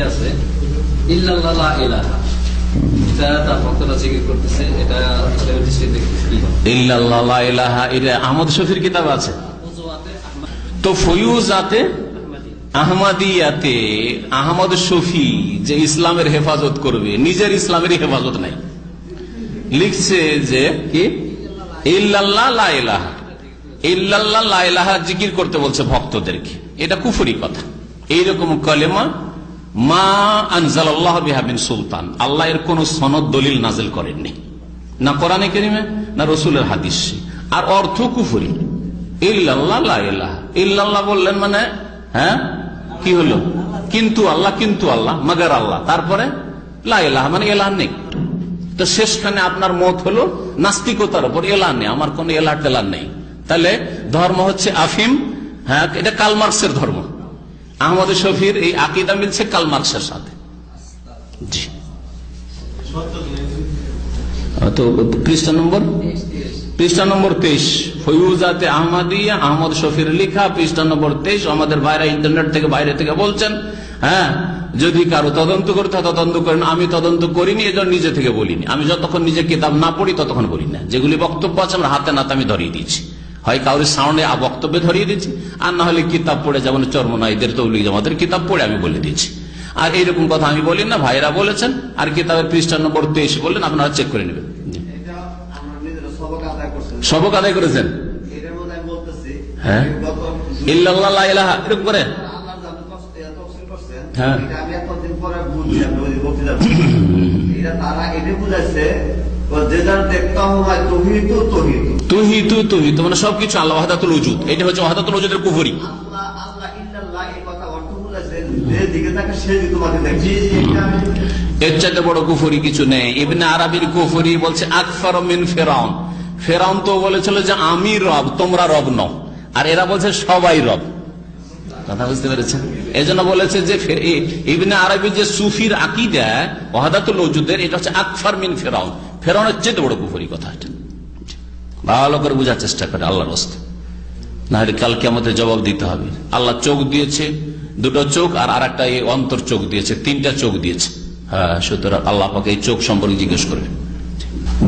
আছে ইল্লাল্লাহ ইলাহা। আহমদ শফির কিতাব আছে। তো ফয়ুজাতে আহমদিয়া আহমদিয়াতে আহমদ শফি যে ইসলামের হেফাজত করবে নিজের ইসলামের হেফাজত নাই। লিখছে যে কি? ইল্লাল্লাহ ইলাহা, জিকির করতে বলছে ভক্তদেরকে। এটা কুফুরি কথা। এইরকম কলেমা, মা আনজালাল্লাহ বিহাবিন সুলতান। আল্লাহ এর কোন সনদ, দলিল নাজিল করেননি। না কোরআনে কেরিমে, না রসুলের হাদিস। আর অর্থ কুফুরি। ইল্লাল্লাহ বললেন মানে হ্যাঁ? কি হলো? কিন্তু আল্লাহ কিন্তু আল্লাহ, মাগার আল্লাহ। তারপরে, লা মানে এলাহ নেই। তো শেষখানে আপনার মত হলো, নাস্তিকতার উপর এলাহ নেই। আমার কোন এলাহ টেলা নেই। তাহলে ধর্ম হচ্ছে আফিম হ্যাঁ এটা কালমার্কসের ধর্ম। আহমদ শফির এই আকিদা মিলছে কালমার্কসের সাথে। তো নম্বর? নম্বর তেইশ। আহমদ শফির নম্বর তেইশ, আমাদের বাইরে ইন্টারনেট থেকে বাইরে থেকে বলছেন হ্যাঁ যদি কারও তদন্ত করতে তদন্ত আমি তদন্ত করিনি, এজন্য নিজে থেকে বলিনি। আমি যতক্ষণ নিজে কিতাব না পড়ি, ততক্ষণ বলি না। যেগুলি বক্তব্য আছে, আমরা হাতে নাতে আমি ধরিয়ে দিচ্ছি হয় কাউরি সাউন্ডে বক্তব্যে ধরিয়ে দিচ্ছি আর না হলে কিতাব পড়ে যেমন চর্মনাইদের তৌলিক জামাতের কিতাব পড়ে আমি বলে দিচ্ছি আর এইরকম কথা আমি বলি না ভাইরা বলেছেন আর কিতাবের পৃষ্ঠা নম্বর তেইশ বললেন আপনারা চেক করে নেবেন। সবক আদায় করেছেন। হ্যাঁ। এরকম করে? হ্যাঁ। আমি এতদিন পরে বুঝছি, আমি ওই বক্তৃতা এটা তারা এটা বুঝাইছে ও যে যার দেখতে হয় তহিত তহিত তুহি তু তুহি তো মানে সবকিছু আল্লাহ ওয়াহাদাতুল উজুদ এটা হচ্ছে ওয়াহাদাতুল উজুদের কুফরি। আল্লাহ আল্লাহ ইল্লাল্লাহ এই কথা অর্থ বুঝাইছে যে দিকে থাকে সে দিকে তোমাকে দেখছি এটা আমি এর চাইতে বড় কুফরি কিছু নেই। ইবনে আরবির কুফরি বলছে আকফর মিন ফেরাউন। ফেরাউন তো বলেছিল যে আমি রব তোমরা রব নও। আর এরা বলছে সবাই রব। কথা বুঝতে পেরেছেন? এই জন্য বলেছে যে ইবনে আরবি যে সুফির আকিদা ওয়াহাদাতুল উজুদের এটা হচ্ছে আকফর মিন ফেরাউন। ফেরাউনের চেয়ে বড় কুফরি কথা এটা। ভালো করে বোঝার চেষ্টা করে আল্লাহর হস্তে। না হলে কালকে আমাদের জবাব দিতে হবে। আল্লাহ চোখ দিয়েছে, দুটো চোখ আর আর একটা অন্তর চোখ দিয়েছে, তিনটা চোখ দিয়েছে। হ্যাঁ সুতরাং আল্লাহ পাকে এই চোখ সম্পর্কে জিজ্ঞেস করবে।